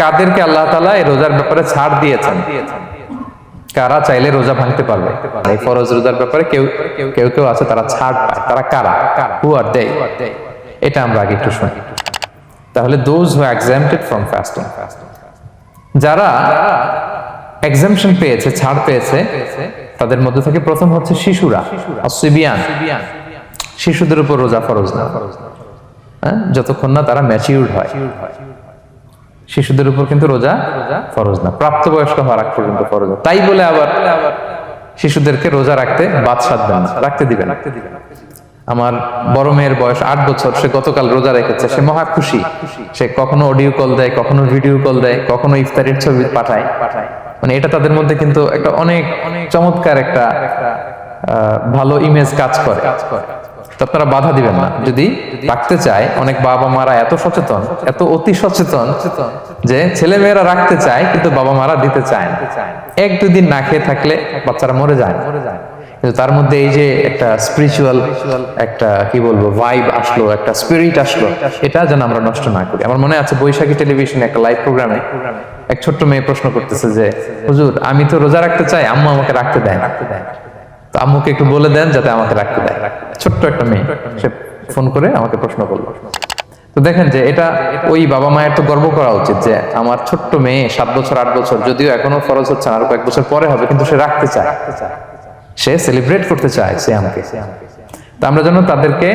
কাদেরকে আল্লাহ তালা এই রোজার ব্যাপারে ছাড় দিয়েছেন? কারা চাইলে রোজা ভাঙতে পারবে? এই ফরজ রোজার ব্যাপারে কেউ কেউ কেউ আছে, তারা ছাড় পায়। তারা কারা? হু আর দে এটা আমরা আগে একটু শুনি। তাহলে those who exempted from fasting যারা এক্সামশন পেয়েছে, ছাড় পেয়েছে, তাদের মধ্যে থেকে প্রথম হচ্ছে শিশুরা, অসিবিয়ান। শিশুদের উপর রোজা ফরজ না। হ্যাঁ? যতক্ষণ না তারা ম্যাচিউরড হয়। শিশুদের উপর কিন্তু রোজা ফরজ না। প্রাপ্তবয়স্ক হওয়ার আগ পর্যন্ত ফরজ। তাই বলে আবার শিশুদেরকে রোজা রাখতে বাদ সাধবেন না, রাখতে দিবেন আমার বড় মেয়ের বয়স আট বছর, সে গতকাল রোজা রেখেছে, সে মহা খুশি। সে কখনো অডিও কল দেয়, কখনো ভিডিও কল দেয়, কখনো ইফতারির ছবি পাঠায়। পাঠায় মানে এটা তাদের মধ্যে কিন্তু একটা অনেক অনেক চমৎকার একটা ভালো ইমেজ কাজ করে। তো আপনারা বাধা দিবেন না। যদি রাখতে চায়, অনেক বাবা মারা এত সচেতন, এত অতি সচেতন যে ছেলে মেয়েরা রাখতে চায়, কিন্তু বাবা মারা দিতে চায় না। এক দুই দিন না খেয়ে থাকলে বাচ্চারা মরে যায়। কিন্তু তার মধ্যে এই যে একটা স্পিরিচুয়াল একটা কি বলব ভাইব আসলো, একটা স্পিরিট আসলো, এটা যেন আমরা নষ্ট না করি। আমার মনে আছে বৈশাখী টেলিভিশনে একটা লাইভ প্রোগ্রামে এক ছোট্ট মেয়ে প্রশ্ন করতেছে যে, হুজুর, আমি তো রোজা রাখতে চাই, আম্মু আমাকে রাখতে দেয় না। তো আম্মুকে একটু বলে দেন যাতে আমাকে রাখতে দেয়। ছোট্ট একটা মেয়ে। সে ফোন করে আমাকে প্রশ্ন করল। তো দেখেন যে এটা ওই বাবা মায়ের তো গর্ব করা উচিত যে আমার ছোট্ট মেয়ে সাত বছর আট বছর যদিও এখনও ফরজ হচ্ছে আরও কয়েক বছর পরে হবে কিন্তু সে রাখতে চায়। সে সেলিব্রেট করতে চায় সে আমাকে। তা আমরা যেন তাদেরকে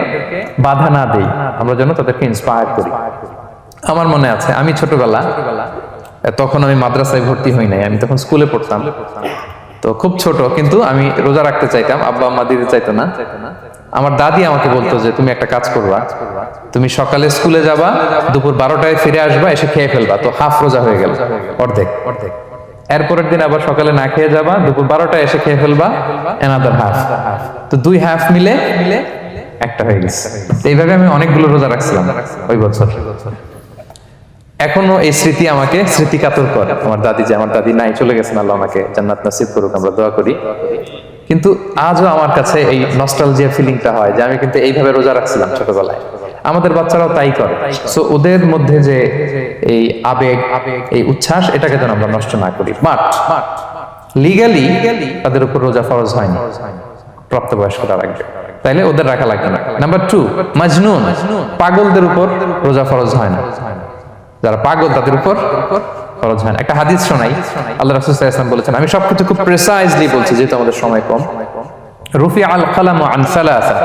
বাধা না দিই আমরা যেন তাদেরকে ইন্সপায়ার করি। আমার মনে আছে আমি ছোটবেলা তখন আমি মাদ্রাসায় ভর্তি হই নাই আমি তখন স্কুলে পড়তাম। তো খুব ছোট, কিন্তু আমি রোজা রাখতে চাইতাম, আব্বা আম্মা দিতে চাইতো না। আমার দাদি আমাকে বলতো যে, তুমি একটা কাজ করবা, তুমি সকালে স্কুলে যাবা, দুপুর বারোটায় ফিরে আসবা, এসে খেয়ে ফেলবা। তো হাফ রোজা হয়ে গেল, অর্ধেক। অর্ধেক এরপরের দিন আবার সকালে না খেয়ে যাবা, দুপুর বারোটায় এসে খেয়ে ফেলবা এনাদার হাফ তো দুই হাফ মিলে মিলে একটা হয়ে গেছে। এইভাবে আমি অনেকগুলো রোজা রাখছিলাম ওই বছর। এখনও এই স্মৃতি আমাকে স্মৃতি কাতর করে। আমার দাদি যে আমার দাদি নাই, চলে গেছেন, আল্লাহ আমাকে জান্নাত নাসিব করুক, আমরা দোয়া করি। কিন্তু আজও আমার কাছে এই নস্টালজিয়া ফিলিংটা হয় যে আমি কিন্তু এইভাবে রোজা রাখছিলাম ছোটবেলায়। আমাদের বাচ্চারাও তাই করে। সো ওদের মধ্যে যে এই আবেগ, এই উচ্ছ্বাস, এটাকে যেন আমরা নষ্ট না করি। বাট লিগালি তাদের উপর রোজা ফরজ হয়নি। প্রাপ্তবয়স্করা রাখবে। তাইলে ওদের রাখা লাগবে না। নাম্বার টু মাজনুন পাগলদের উপর রোজা ফরজ হয় না। যারা পাগল, তাদের উপর ফরজ হয় একটা হাদিস শোনাই। আল্লাহ রাসূল সাল্লাল্লাহু আলাইহি ওয়াসাল্লাম বলেছেন, আমি সবকিছু খুব প্রেসাইজলি বলছি, যেহেতু আমাদের সময় কম। রুফি আল কালাম আন সালাসা,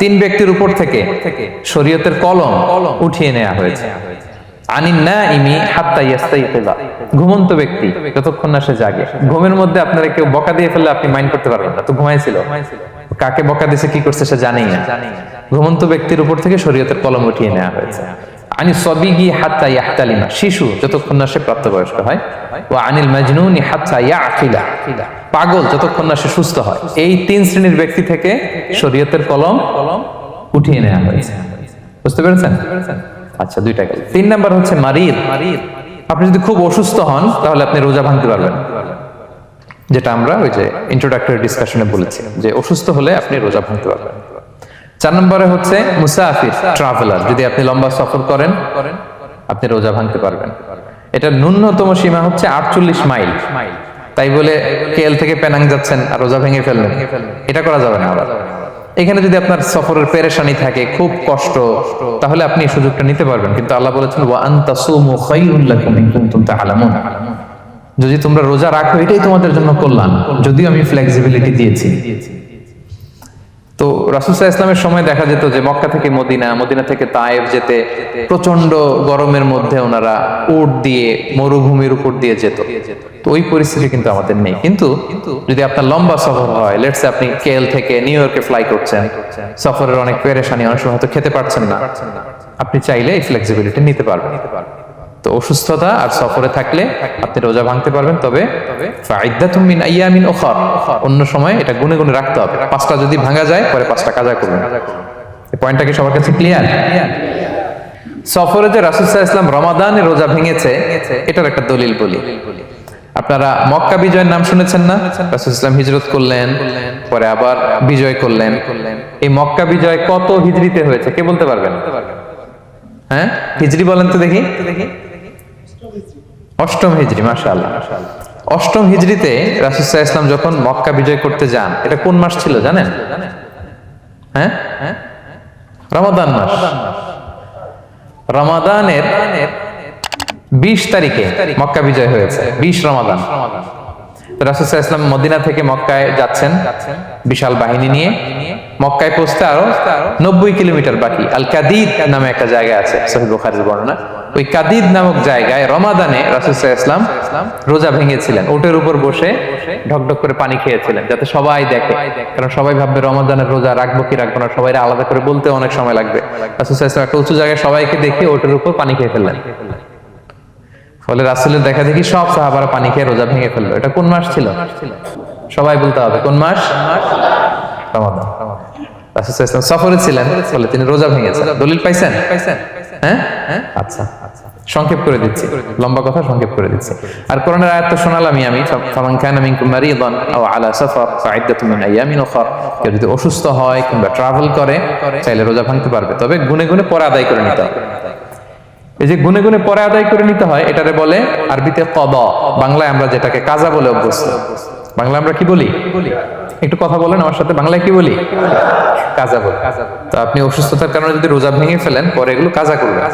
তিন ব্যক্তির উপর থেকে শরীয়তের কলম উঠিয়ে নেওয়া হয়েছে। ঘুমন্ত ব্যক্তি, যতক্ষণ না সে জাগে। ঘুমের মধ্যে আপনারা কেউ বকা দিয়ে ফেললে আপনি মাইন্ড করতে পারবেন না। তো ঘুমাইছিল। কাকে বকা দিয়েছে কি করছে সে জানেই না। ঘুমন্ত ব্যক্তির উপর থেকে শরীয়তের কলম উঠিয়ে নেওয়া হয়েছে। আনি সবিগি হাত্তা ইয়াহতালিমা, শিশু যতক্ষণ না সে প্রাপ্তবয়স্ক হয় ও আনিল মাজনুনি হাত্তা ইয়াকিলা, পাগল যতক্ষণ না সে সুস্থ হয়। এই তিন শ্রেণির ব্যক্তি থেকে শরীয়তের কলম উঠিয়ে নেওয়া হয়েছে। বুঝতে পেরেছেন? আচ্ছা দুইটা গেল। তিন নাম্বার হচ্ছে মারিদ। আপনি যদি খুব অসুস্থ হন, তাহলে আপনি রোজা ভাঙতে পারবেন। যেটা আমরা ওই যে ইন্ট্রোডাক্টরি ডিসকাশনে বলেছি, যে অসুস্থ হলে আপনি রোজা ভাঙতে পারবেন। চার নম্বরে হচ্ছে মুসাফির ট্রাভেলার যদি আপনি লম্বা সফর করেন, আপনি রোজা ভাঙতে পারবেন। এটা ন্যূনতম সীমা হচ্ছে আটচল্লিশ মাইল। তাই বলে কেল থেকে পেনাং যাচ্ছেন আর রোজা ভেঙে ফেললেন। এটা করা যাবে না। এখানে যদি আপনার সফরের পেরেশানি থাকে, খুব কষ্ট, তাহলে আপনি এই সুযোগটা নিতে পারবেন। কিন্তু আল্লাহ বলেছেন যদি তোমরা রোজা রাখো, এটাই তোমাদের জন্য কল্যাণ। যদিও আমি ফ্লেক্সিবিলিটি দিয়েছি। তো রাসুসাহ ইসলামের সময় দেখা যেত যে মক্কা থেকে মদিনা মদিনা থেকে তায়েব যেতে প্রচণ্ড গরমের মধ্যে ওনারা উট দিয়ে মরুভূমির উপর দিয়ে যেত। তো ওই পরিস্থিতি কিন্তু আমাদের নেই। কিন্তু যদি আপনার লম্বা সফর হয় লেটস আপনি কেএল থেকে নিউ ইয়র্কে ফ্লাই করছেন, সফরের অনেক পেরেশানি, অনেক সময় হয়তো খেতে পারছেন না, আপনি চাইলে এই ফ্লেক্সিবিলিটি নিতে পারবেন। তো অসুস্থতা আর সফরে থাকলে আপনি রোজা ভাঙতে পারবেন, তবে অন্য সময় এটা গুনে গুনে রাখতে হবে। পাঁচটা যদি ভাঙা যায়, পরে পাঁচটা কাজা করবেন। পয়েন্টটা কি সবার কাছে ক্লিয়ার সফরে যে ইসলাম রমাদানে রোজা ভেঙেছে, এটার একটা দলিল বলি। আপনারা মক্কা বিজয়ের নাম শুনেছেন না? রাসূল ইসলাম হিজরত করলেন, পরে আবার বিজয় করলেন। এই মক্কা বিজয় কত হিজড়িতে হয়েছে, কে বলতে পারবেন? হ্যাঁ? হিজড়ি বলেন তো দেখি দেখি। অষ্টম হিজড়ি মাশাআল্লাহ। অষ্টম হিজড়িতে রাসুসাহ ইসলাম যখন মক্কা বিজয় করতে যান, এটা কোন মাস ছিল জানেন? হ্যাঁ? রমাদান মাস। রমাদানের বিশ তারিখে মক্কা বিজয় হয়েছে, বিশ রমাদান। রাসুসাহ ইসলাম মদিনা থেকে মক্কায় যাচ্ছেন, বিশাল বাহিনী নিয়ে। মক্কায় পৌঁছতে আরও নব্বই কিলোমিটার বাকি আল কাদিদ নামে একটা জায়গা আছে, সহিহ বুখারীর বর্ণনা। ওই কাদিদ নামক জায়গায় রমাদানে রাসুসাহ ইসলাম রোজা ভেঙেছিলেন। ওটের উপর বসে ঢকঢক করে পানি খেয়েছিলেন, যাতে সবাই দেখে। কারণ সবাই ভাববে রমাদানের রোজা রাখব কি রাখব না সবাই আলাদা করে বলতে অনেক সময় লাগবে। রাসুসাহ ইসলাম একটা উঁচু জায়গায় সবাইকে দেখে ওটের উপর পানি খেয়ে ফেললেন। ফলে রাসুলের দেখা দেখি সব সাহাবারা পানি খেয়ে রোজা ভেঙে ফেলল। এটা কোন মাস ছিল? সবাই বলতে হবে, কোন মাস? রমাদান। ওয়াসাল্লাম সফরে ছিলেন, ফলে তিনি রোজা ভেঙেছেন। দলিল পাইছেন? হ্যাঁ হ্যাঁ? আচ্ছা। সংক্ষেপ করে দিচ্ছি। লম্বা কথা সংক্ষেপ করে দিচ্ছি। আর কোরআনের আয়াত তো শোনালামই আমি। ফামান কানা মিনকুম মারিদান আও আলা সাফার ফাইদ্দাতুম মিন আইয়ামিন উখরা। কেউ যদি অসুস্থ হয় কিংবা ট্রাভেল করে চাইলে রোজা ভাঙতে পারবে। তবে গুনে গুনে পরে আদায় করে নিতে হবে। এই যে গুনে গুনে পরে আদায় করে নিতে হয় এটারে বলে আরবিতে কদ। বাংলায় আমরা যেটাকে কাজা বলে অভ্যস্ত। বাংলা আমরা কি বলি? একটু কথা বলেন আমার সাথে। বাংলায় কি বলি? কাজা বলি। তো আপনি অসুস্থতার কারণে যদি রোজা ভেঙে ফেলেন পরে এগুলো কাজা করবেন।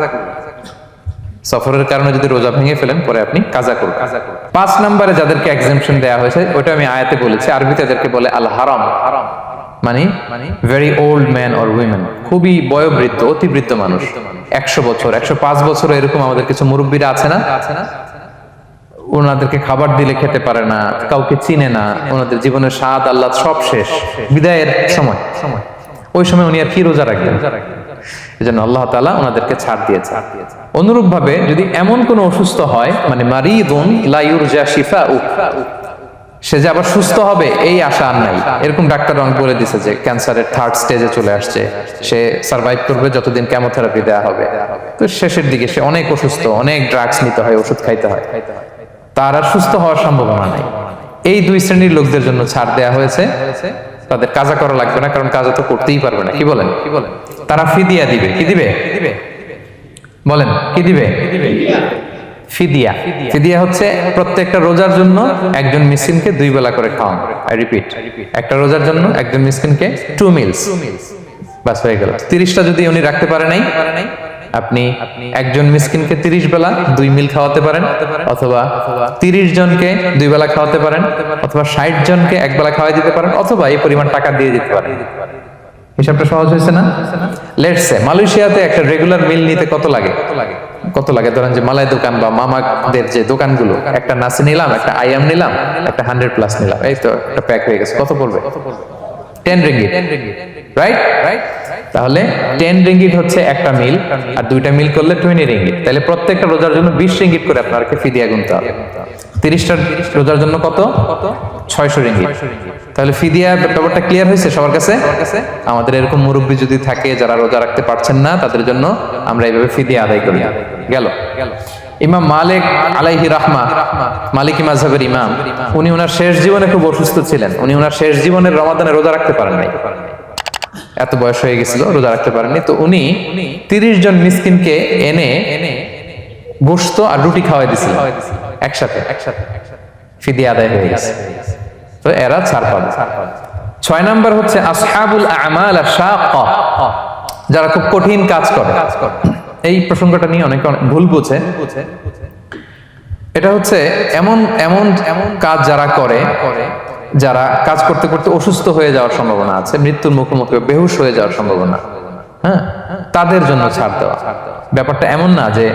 সফরের কারণে যদি রোজা ভেঙে ফেলেন, পরে আপনি কাজা করবেন। পাঁচ নম্বরে যাদেরকে এক্সামশন দেওয়া হয়েছে ওটা আমি আয়াতে বলেছি, আরবিতে এদেরকে বলে আল হারাম হারাম মানে very old man or women খুবই বয়োবৃদ্ধ, অতিবৃদ্ধ মানুষ। একশো বছর, একশো পাঁচ বছর এরকম আমাদের কিছু মুরব্বীরা আছে না? আছে না ওনাদেরকে খাবার দিলে খেতে পারে না, কাউকে চিনে না, ওনাদের জীবনের স্বাদ আল্লাহ সব শেষ। বিদায়ের সময় সময়। ওই সময় উনি আর কি রোজা রাখবেন? এই জন্য আল্লাহ তালা ওনাদেরকে ছাড় দিয়েছে। অনুরূপ ভাবে যদি এমন কোন অসুস্থ হয় মানে মারিদুন লাইউর যা শিফা সে যে আবার সুস্থ হবে, এই আশা আর নাই। এরকম ডাক্তার অনেক বলে দিছে যে ক্যান্সারের থার্ড স্টেজে চলে আসছে। সে সার্ভাইভ করবে, যতদিন কেমোথেরাপি দেওয়া হবে। তো শেষের দিকে সে অনেক অসুস্থ, অনেক ড্রাগস নিতে হয়, ওষুধ খাইতে হয়। তার আর সুস্থ হওয়ার সম্ভাবনা নাই। এই দুই শ্রেণির লোকদের জন্য ছাড় দেওয়া হয়েছে। তাদের কাজা করা লাগবে না, কারণ কাজা তো করতেই পারবে না। কি বলেন? কি বলেন তারা ফিদিয়া দিবে। কি দিবে? বলেন, কি দিবে? ফিদিয়া। ফিদিয়া হচ্ছে প্রত্যেকটা রোজার জন্য একজন মিসকিনকে দুই বেলা করে খাওয়ান। আই রিপিট একটা রোজার জন্য একজন মিসকিনকে টু মিলস বাস হয়ে গেল। তিরিশটা যদি উনি রাখতে পারে নাই আপনি একজন মিসকিনকে তিরিশ বেলা দুই মিল খাওয়াতে পারেন, অথবা তিরিশ জনকে দুই বেলা খাওয়াতে পারেন, অথবা ষাট জনকে এক বেলা খাওয়াই দিতে পারেন, অথবা এই পরিমাণ টাকা দিয়ে দিতে পারেন। হিসাবটা সহজ হয়েছে না? মালয়েশিয়াতে একটা রেগুলার মিল নিতে কত লাগে? কত লাগে? ধরেন যে মালাই দোকান বা মামাদের যে দোকানগুলো, একটা নাসি নিলাম, একটা আইএম নিলাম, একটা হান্ড্রেড প্লাস নিলাম, এই তো একটা প্যাক হয়ে গেছে, কত পড়বে? টেন রিঙ্গিট রাইট রাইট তাহলে টেন রিঙ্গিট হচ্ছে একটা মিল আর দুইটা মিল করলে টোয়েন্টি রিঙ্গিট তাহলে প্রত্যেকটা রোজার জন্য বিশ রিঙ্গিট করে আপনাকে ফিদিয়া গুনতে হবে। তিরিশটা রোজার জন্য কত? ছয়শো রিঙ্গিট তাহলে ফিদিয়া ব্যাপারটা ক্লিয়ার হয়েছে সবার কাছে? আমাদের এরকম মুরব্বী যদি থাকে যারা রোজা রাখতে পারছেন না, তাদের জন্য আমরা এইভাবে ফিদিয়া আদায় করি। গেল। ইমাম মালিক আলাইহি রাহমা, মালিকি মাযহাবের ইমাম, উনি ওনার শেষ জীবনে খুব অসুস্থ ছিলেন। উনি ওনার শেষ জীবনের রমাদানে রোজা রাখতে পারেন নাই। এত বয়স হয়ে গেছিল, রোজা রাখতে পারেননি। তো উনি তিরিশ জন মিসকিনকে এনে এনে গোস্ত আর রুটি খাওয়াই দিছিল, একসাথে। একসাথে ফিদি আদায় হয়ে গেছে। তো এরা ছাড় পাবে। ছয় নাম্বার হচ্ছে আসহাবুল আমাল যারা খুব কঠিন কাজ করে। এই প্রসঙ্গটা নিয়ে অনেকে অনেক ভুল বুঝে। এটা হচ্ছে এমন এমন এমন কাজ যারা করে যারা কাজ করতে করতে অসুস্থ হয়ে যাওয়ার সম্ভাবনা আছে, মৃত্যুর মুখোমুখি বেহুশ হয়ে যাওয়ার সম্ভাবনা হ্যাঁ? তাদের জন্য ছাড় দেওয়া। ব্যাপারটা এমন না যে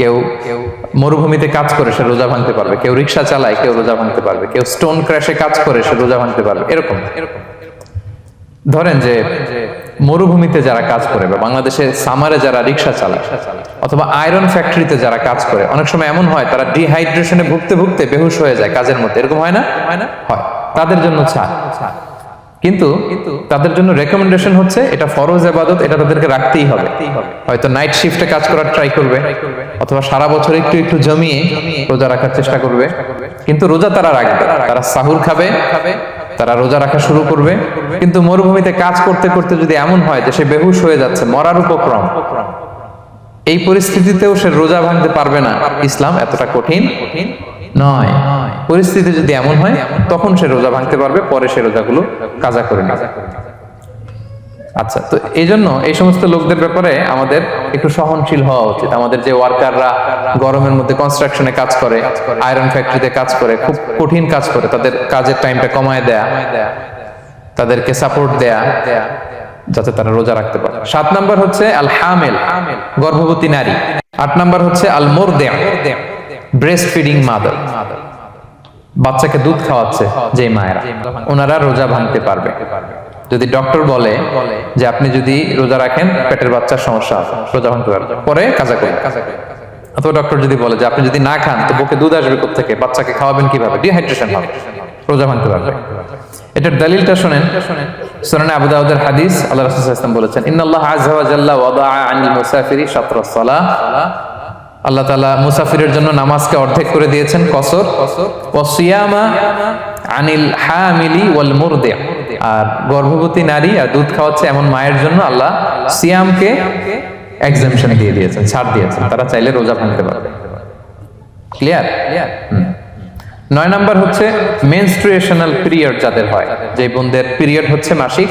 কেউ মরুভূমিতে কাজ করে সে রোজা ভাঙতে পারবে, কেউ রিক্সা চালায় কেউ রোজা ভাঙতে পারবে, কেউ স্টোন ক্র্যাশে কাজ করে সে রোজা ভাঙতে পারবে, এরকম। ধরেন যে মরুভূমিতে যারা কাজ করে বা বাংলাদেশে সামারে যারা রিক্সা চালায় অথবা আয়রন ফ্যাক্টরিতে যারা কাজ করে, অনেক সময় এমন হয় তারা ডিহাইড্রেশনে ভুগতে ভুগতে বেহুশ হয়ে যায় কাজের মধ্যে, এরকম হয় না? হয় না? হয়। তাদের জন্য ছাড় কিন্তু তাদের জন্য রেকমেন্ডেশন হচ্ছে, এটা ফরজ আবাদত, এটা তাদেরকে রাখতেই হবে। হয়তো নাইট শিফটে কাজ করার ট্রাই করবে, অথবা সারা বছর একটু একটু জমিয়ে রোজা রাখার চেষ্টা করবে। কিন্তু রোজা তারা রাখবে, তারা সাহুর খাবে, তারা রোজা রাখা শুরু করবে। কিন্তু মরুভূমিতে কাজ করতে করতে যদি এমন হয় যে সে বেহুশ হয়ে যাচ্ছে, মরার উপক্রম, এই পরিস্থিতিতেও সে রোজা ভাঙতে পারবে না। ইসলাম এতটা কঠিন নয়। পরিস্থিতি যদি এমন হয়, তখন সে রোজা ভাঙতে পারবে, পরে সে রোজাগুলো কাজা করে আচ্ছা তো এই জন্য এই সমস্ত লোকদের ব্যাপারে আমাদের একটু সহনশীল হওয়া উচিত। আমাদের যে ওয়ার্কাররা গরমের মধ্যে কনস্ট্রাকশনে কাজ করে আয়রন ফ্যাক্টরিতে কাজ করে, খুব কঠিন কাজ করে, তাদের কাজের টাইমটা কমায় দেয়া, তাদেরকে সাপোর্ট দেয়া, যাতে তারা রোজা রাখতে পারে। সাত নাম্বার হচ্ছে আল হামেল গর্ভবতী নারী। আট নাম্বার হচ্ছে আল মোর ব্রেস্ট ফিডিং মাদার বাচ্চাকে দুধ খাওয়াচ্ছে যে মায়েরা। ওনারা রোজা ভাঙতে পারবে। যদি ডক্টর বলে যে আপনি যদি রোজা রাখেন, পেটের বাচ্চার সমস্যা রোজা ভাঙতে পারবে। পরে কাজা করি। অথবা ডক্টর যদি বলে যে আপনি যদি না খান, তো বুকে দুধ আসবে থেকে বাচ্চাকে খাওয়াবেন কীভাবে? ডিহাইড্রেশন হবে। রোজা ভাঙতে পারবে। এটার দলিলটা শুনেন। সুনানে আবু দাউদের হাদিস, আল্লাহ রাসূল সাল্লাল্লাহু আলাইহি ওয়াসাল্লাম বলেছেন, ইন্নাল্লাহ আযজা ওয়া ওয়াদাআ আনিল মুসাফিরি শাতরাস সালাহ। আল্লাহ তালা মুসাফিরের জন্য নামাজকে অর্ধেক করে দিয়েছেন কসর। আনিল হামিলি ওয়াল মুরদি। আর গর্ভবতী নারী আর দুধ খাওয়াচ্ছে এমন মায়ের জন্য আল্লাহ সিয়ামকে এক্সামশন দিয়ে দিয়েছেন ছাড় দিয়েছেন। তারা চাইলে রোজা ভাঙতে পারবে। ক্লিয়ার নয় নাম্বার হচ্ছে মেনস্ট্রুয়েশনাল পিরিয়ড যাদের হয় যে বোনদের পিরিয়ড হচ্ছে মাসিক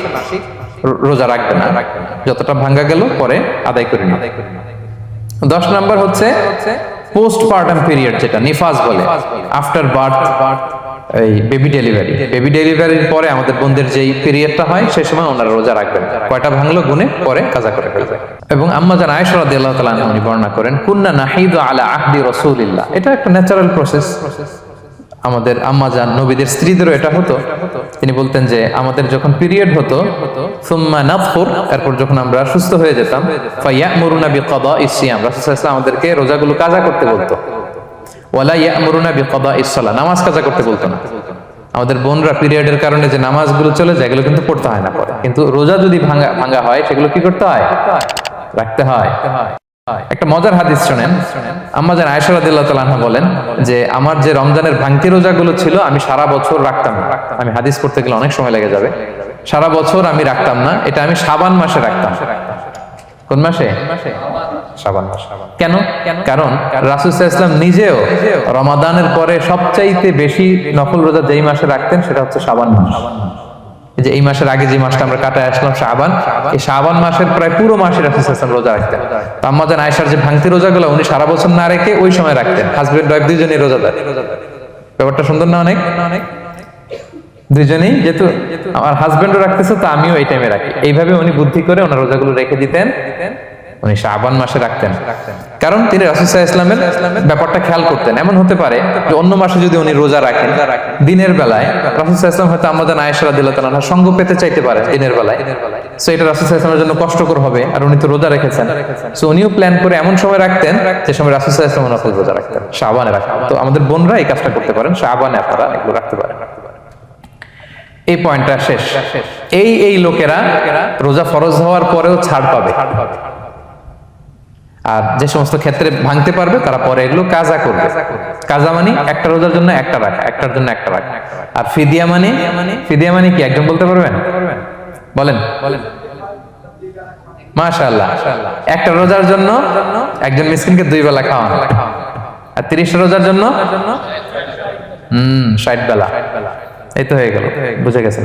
রোজা রাখবে না। যতটা ভাঙ্গা গেল পরে আদায় করে নেবে দশ নম্বর হচ্ছে পোস্ট পার্টাম পিরিয়ড যেটা নিফাজ বলে। আফটার বার্থ এই বেবি ডেলিভারি বেবি ডেলিভারির পরে আমাদের বোনদের যেই পিরিয়ডটা হয় সেই সময় ওনারা রোজা রাখবেন। কয়টা ভাঙলো? গুনে পরে কাজা করে ফেলবে এবং আম্মা যারা আয়েশা রাদিয়াল্লাহু তাআলা উনি বর্ণনা করেন কুন্না নাহিদু আলা আহদি রাসূলিল্লাহ। এটা একটা ন্যাচারাল প্রসেস আমাদের আম্মা জান নবীদের স্ত্রীদেরও এটা হতো। তিনি বলতেন যে, আমাদের যখন পিরিয়ড হতো, সুম্মা নাফুর এরপর যখন আমরা সুস্থ হয়ে যেতাম ফাইয়ামুরুনা বিকাদাইস সিয়াম, রাসূল সাল্লাল্লাহু আলাইহি ওয়াসাল্লাম আমাদেরকে রোজাগুলো কাজা করতে বলতো। ওয়ালা ইয়ামুরুনা বিকাদাইস সালাহ নামাজ কাজা করতে বলতো না। আমাদের বোনরা পিরিয়ডের কারণে যে নামাজগুলো চলে যায়, এগুলো কিন্তু পড়তে হয় না পরে। কিন্তু রোজা যদি ভাঙা ভাঙা হয়, সেগুলো কি করতে হয়? রাখতে হয়। একটা মজার হাদিস শোনেন। আমাদের আয়েশা রাদিয়াল্লাহু তাআলা বলেন যে, আমার যে রমজানের ভাঙতি রোজাগুলো ছিল, আমি সারা বছর রাখতাম আমি হাদিস পড়তে গেলে অনেক সময় লেগে যাবে। সারা বছর আমি রাখতাম না, এটা আমি সাবান মাসে রাখতাম। কোন মাসে? সাবান মাস। কেন? কারণ রাসূল সাল্লাল্লাহু নিজেও রমাদানের পরে সবচাইতে বেশি নফল রোজা যেই মাসে রাখতেন, সেটা হচ্ছে সাবান মাস। যে এই মাসের আগে যে মাসটা আমরা কাটায় আসলাম শাহবান এই শাহবান মাসের প্রায় পুরো মাসে ওয়াসাল্লাম রোজা রাখতেন। আম্মাজান আয়েশার যে ভাঙতি রোজাগুলো, উনি সারা বছর না রেখে ওই সময় রাখতেন। হাজবেন্ড ওয়াইফ দুইজনেই রোজাদার ব্যাপারটা সুন্দর না অনেক? দুজনেই যেহেতু আমার হাজবেন্ডও রাখতেছে, তো আমিও এই টাইমে রাখি। এইভাবে উনি বুদ্ধি করে ওনার রোজাগুলো রেখে দিতেন। উনি শাবান মাসে রাখতেন কারণ তিনি রাসুসাহ ইসলামের ব্যাপারটা খেয়াল করতেন। এমন হতে পারে যে অন্য মাসে যদি উনি রোজা রাখেন, দিনের বেলায় রাসুসাহ ইসলাম হয়তো আমাদের আয়েশা দিল তালা সঙ্গ পেতে চাইতে পারে দিনের বেলায়। সো এটা রাসুসাহ ইসলামের জন্য কষ্টকর হবে আর উনি তো রোজা রেখেছেন। সো উনিও প্ল্যান করে এমন সময় রাখতেন যে সময় রাসুসাহ ইসলাম নকল রোজা রাখতেন, শাবানে রাখতেন। তো আমাদের বোনরা এই কাজটা করতে পারেন, শাবানে আপনারা এগুলো রাখতে পারেন। এই পয়েন্টটা শেষ। এই এই লোকেরা রোজা ফরজ হওয়ার পরেও ছাড় পাবে। আর যে সমস্ত ক্ষেত্রে ভাঙতে পারবে তারা পরে এগুলো কাজা করবে। কাজা মানে একটা রোজার জন্য একটা রাখা, একটার জন্য একটা রাখা। আর ফিদিয়া মানে ফিদিয়া মানে কি? একজন বলতে পারবেন? বলেন। বলেন মাশাআল্লাহ। একটা রোজার জন্য একজন মিসকিনকে দুই বেলা খাওয়ানো। আর তিরিশ রোজার জন্য? হুম, ষাট বেলা। এই তো হয়ে গেল। বুঝে গেছেন।